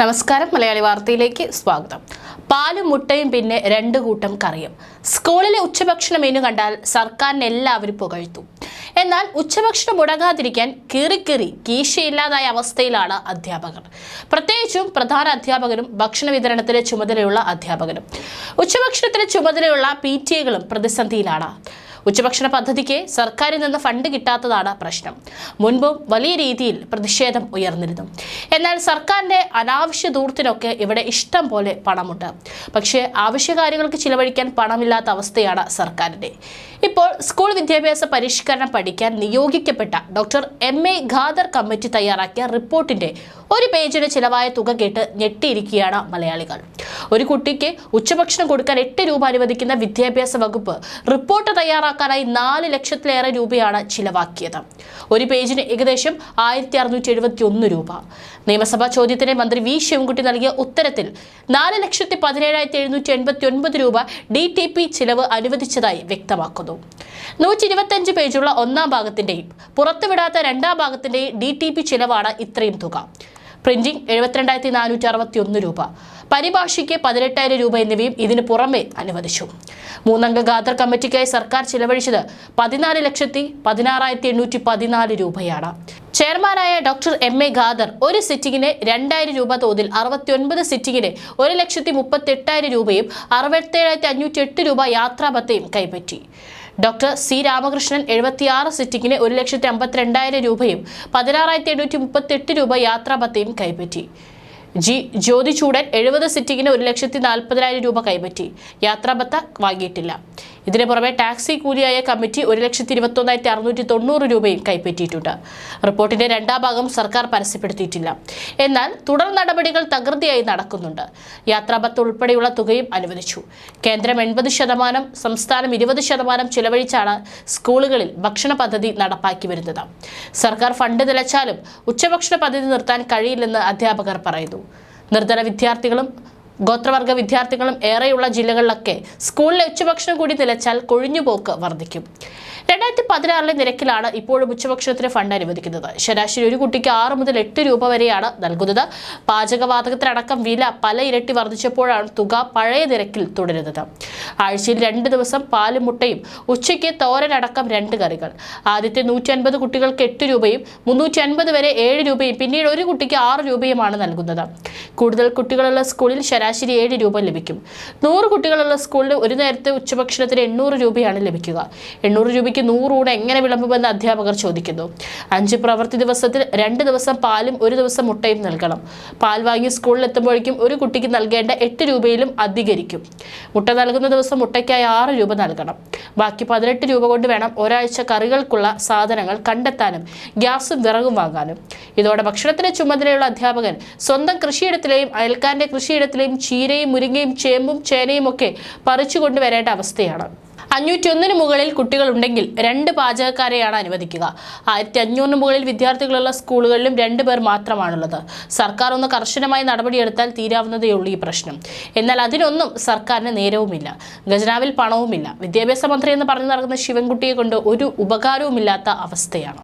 നമസ്കാരം മലയാളി വാർത്തയിലേക്ക് സ്വാഗതം. പാലും മുട്ടയും പിന്നെ രണ്ട് കൂട്ടം കറിയും. സ്കൂളിലെ ഉച്ചഭക്ഷണ മെനു കണ്ടാൽ സർക്കാരിന് എല്ലാവരും പുകഴ്ത്തും. എന്നാൽ ഉച്ചഭക്ഷണം മുടങ്ങാതിരിക്കാൻ കീറിക്കീറി കീശയില്ലാതായ അവസ്ഥയിലാണ് അധ്യാപകർ. പ്രത്യേകിച്ചും പ്രധാന അധ്യാപകരും ഭക്ഷണ വിതരണത്തിന് ചുമതലയുള്ള അധ്യാപകരും. ഉച്ചഭക്ഷണത്തിലെ ചുമതലയുള്ള പി ടി എകളും പ്രതിസന്ധിയിലാണ്. ഉച്ചഭക്ഷണ പദ്ധതിക്ക് സർക്കാരിൽ നിന്ന് ഫണ്ട് കിട്ടാത്തതാണ് പ്രശ്നം. മുൻപും വലിയ രീതിയിൽ പ്രതിഷേധം ഉയർന്നിരുന്നു. എന്നാൽ സർക്കാരിന്റെ അനാവശ്യ ദൂർത്തിനൊക്കെ ഇവിടെ ഇഷ്ടം പോലെ പണമുണ്ട്. പക്ഷേ ആവശ്യകാര്യങ്ങൾക്ക് ചിലവഴിക്കാൻ പണമില്ലാത്ത അവസ്ഥയാണ് സർക്കാരിന്റെ. ഇപ്പോൾ സ്കൂൾ വിദ്യാഭ്യാസ പരിഷ്കരണം പഠിക്കാൻ നിയോഗിക്കപ്പെട്ട doctor M A Khader committee തയ്യാറാക്കിയ റിപ്പോർട്ടിന്റെ ഒരു പേജിന് ചിലവായ തുക കേട്ട് ഞെട്ടിയിരിക്കുകയാണ് മലയാളികൾ. ഒരു കുട്ടിക്ക് ഉച്ചഭക്ഷണം കൊടുക്കാൻ എട്ട് രൂപ അനുവദിക്കുന്ന വിദ്യാഭ്യാസ വകുപ്പ് റിപ്പോർട്ട് തയ്യാറാക്കാനായി നാല് ലക്ഷത്തിലേറെ രൂപയാണ് ചിലവാക്കിയത്. ഒരു പേജിന് ഏകദേശം ആയിരത്തി അറുന്നൂറ്റി എഴുപത്തി ഒന്ന് രൂപ. നിയമസഭാ ചോദ്യത്തിന് മന്ത്രി വി ശിവൻകുട്ടി നൽകിയ ഉത്തരത്തിൽ നാല് ലക്ഷത്തി പതിനേഴായിരത്തി എഴുന്നൂറ്റി എൺപത്തി ഒൻപത് രൂപ ഡി ടി പി ചിലവ് അനുവദിച്ചതായി വ്യക്തമാക്കുന്നു. നൂറ്റി ഇരുപത്തഞ്ച് പേജുള്ള ഒന്നാം ഭാഗത്തിന്റെയും പുറത്തുവിടാത്ത രണ്ടാം ഭാഗത്തിന്റെയും ഡി ടി പി ചിലവാണ് ഇത്രയും തുക. പ്രിന്റിംഗ് എഴുപത്തിരണ്ടായിരത്തി നാനൂറ്റി അറുപത്തി ഒന്ന് രൂപ. പരിഭാഷയ്ക്ക് പതിനെട്ടായിരം രൂപ എന്നിവയും ഇതിനു പുറമെ അനുവദിച്ചു. മൂന്നംഗ ഖാദർ കമ്മിറ്റിക്കായി സർക്കാർ ചിലവഴിച്ചത് പതിനാല് ലക്ഷത്തി പതിനാറായിരത്തി എണ്ണൂറ്റി പതിനാല് രൂപയാണ്. ചെയർമാനായ ഡോക്ടർ എം എ ഖാദർ ഒരു സിറ്റിങ്ങിന് രണ്ടായിരം രൂപ തോതിൽ അറുപത്തി ഒൻപത് സിറ്റിങ്ങിന് ഒരു ലക്ഷത്തി മുപ്പത്തി എട്ടായിരം രൂപയും അറുപത്തേഴായിരത്തി അഞ്ഞൂറ്റി എട്ട് രൂപ യാത്രാബത്തയും കൈപ്പറ്റി. ഡോക്ടർ സി രാമകൃഷ്ണൻ എഴുപത്തിയാറ് സിറ്റിങ്ങിന് ഒരു ലക്ഷത്തി അമ്പത്തിരണ്ടായിരം രൂപയും പതിനാറായിരത്തി എണ്ണൂറ്റി മുപ്പത്തി എട്ട് രൂപ യാത്രാബത്തയും കൈപ്പറ്റി. ജി ജ്യോതി ചൂടൻ എഴുപത് സിറ്റിങ്ങിന് ഒരു ലക്ഷത്തി നാൽപ്പതിനായിരം രൂപ കൈപ്പറ്റി. യാത്രാബത്ത വാങ്ങിയിട്ടില്ല. ഇതിന് പുറമെ ടാക്സി കൂലിയായ കമ്മിറ്റി ഒരു ലക്ഷത്തി ഇരുപത്തൊന്നായിരത്തി അറുന്നൂറ്റി തൊണ്ണൂറ് രൂപയും കൈപ്പറ്റിയിട്ടുണ്ട്. റിപ്പോർട്ടിന്റെ രണ്ടാം ഭാഗം സർക്കാർ പരസ്യപ്പെടുത്തിയിട്ടില്ല. എന്നാൽ തുടർ നടപടികൾ തകൃതിയായി നടക്കുന്നുണ്ട്. യാത്രാബത്ത് ഉൾപ്പെടെയുള്ള തുകയും അനുവദിച്ചു. കേന്ദ്രം എൺപത് ശതമാനം സംസ്ഥാനം ഇരുപത് ശതമാനം ചിലവഴിച്ചാണ് സ്കൂളുകളിൽ ഭക്ഷണ പദ്ധതി നടപ്പാക്കി വരുന്നത്. സർക്കാർ ഫണ്ട് നിലച്ചാലും ഉച്ചഭക്ഷണ പദ്ധതി നിർത്താൻ കഴിയില്ലെന്ന് അധ്യാപകർ പറയുന്നു. നിർധന വിദ്യാർത്ഥികളും ഗോത്രവർഗ വിദ്യാർത്ഥികളും ഏറെയുള്ള ജില്ലകളിലൊക്കെ സ്കൂളിലെ ഉച്ചഭക്ഷണം കൂടി നിലച്ചാൽ കൊഴിഞ്ഞുപോക്ക് വർദ്ധിക്കും. രണ്ടായിരത്തി പതിനാറിലെ നിരക്കിലാണ് ഇപ്പോഴും ഉച്ചഭക്ഷണത്തിന് ഫണ്ട് അനുവദിക്കുന്നത്. ശരാശരി ഒരു കുട്ടിക്ക് ആറ് മുതൽ എട്ട് രൂപ വരെയാണ് നൽകുന്നത്. പാചകവാതകത്തിനടക്കം വില പല ഇരട്ടി വർദ്ധിച്ചപ്പോഴാണ് തുക പഴയ നിരക്കിൽ തുടരുന്നത്. ആഴ്ചയിൽ രണ്ട് ദിവസം പാലും മുട്ടയും ഉച്ചയ്ക്ക് തോരനടക്കം രണ്ട് കറികൾ. ആദ്യത്തെ നൂറ്റി അൻപത് കുട്ടികൾക്ക് എട്ട് രൂപയും മുന്നൂറ്റി അൻപത് വരെ ഏഴ് രൂപയും പിന്നീട് ഒരു കുട്ടിക്ക് ആറ് രൂപയുമാണ് നൽകുന്നത്. കൂടുതൽ കുട്ടികളുള്ള സ്കൂളിൽ ശരാശരി ഏഴ് രൂപ ലഭിക്കും. നൂറ് കുട്ടികളുള്ള സ്കൂളിൽ ഒരു നേരത്തെ ഉച്ചഭക്ഷണത്തിന് എണ്ണൂറ് രൂപയാണ് ലഭിക്കുക. എണ്ണൂറ് രൂപയ്ക്ക് നൂറ് നൂറൂടെ എങ്ങനെ വിളമ്പുമെന്ന് അധ്യാപകർ ചോദിക്കുന്നു. അഞ്ച് പ്രവൃത്തി ദിവസത്തിൽ രണ്ട് ദിവസം പാലും ഒരു ദിവസം മുട്ടയും നൽകണം. പാൽ വാങ്ങി സ്കൂളിൽ എത്തുമ്പോഴേക്കും ഒരു കുട്ടിക്ക് നൽകേണ്ട എട്ട് രൂപയിലും അധികരിക്കും. മുട്ട നൽകുന്ന ദിവസം മുട്ടയ്ക്കായി ആറ് രൂപ നൽകണം. ബാക്കി പതിനെട്ട് രൂപ കൊണ്ട് വേണം ഒരാഴ്ച കറികൾക്കുള്ള സാധനങ്ങൾ കണ്ടെത്താനും ഗ്യാസും വിറകും വാങ്ങാനും. ഇതോടെ ഭക്ഷണത്തിന് ചുമതലയുള്ള അധ്യാപകൻ സ്വന്തം കൃഷിയിടത്തിലെയും അയൽക്കാരന്റെ കൃഷിയിടത്തിലെയും ചീരയും മുരിങ്ങയും ചേമ്പും ചേനയും ഒക്കെ പറിച്ചു കൊണ്ടുവരേണ്ട അവസ്ഥയാണ്. അഞ്ഞൂറ്റി ഒന്നിന് മുകളിൽ കുട്ടികളുണ്ടെങ്കിൽ രണ്ട് പാചകക്കാരെയാണ് അനുവദിക്കുക. ആയിരത്തി അഞ്ഞൂറിന് മുകളിൽ വിദ്യാർത്ഥികളുള്ള സ്കൂളുകളിലും രണ്ട് പേർ മാത്രമാണുള്ളത്. സർക്കാർ ഒന്ന് കർശനമായി നടപടിയെടുത്താൽ തീരാവുന്നതേ ഉള്ളൂ ഈ പ്രശ്നം. എന്നാൽ അതിനൊന്നും സർക്കാരിന് നേരവുമില്ല. ഖജനാവിൽ പണവുമില്ല. വിദ്യാഭ്യാസ മന്ത്രി എന്ന് പറഞ്ഞു നടക്കുന്ന ശിവൻകുട്ടിയെ കൊണ്ട് ഒരു ഉപകാരവുമില്ലാത്ത അവസ്ഥയാണ്.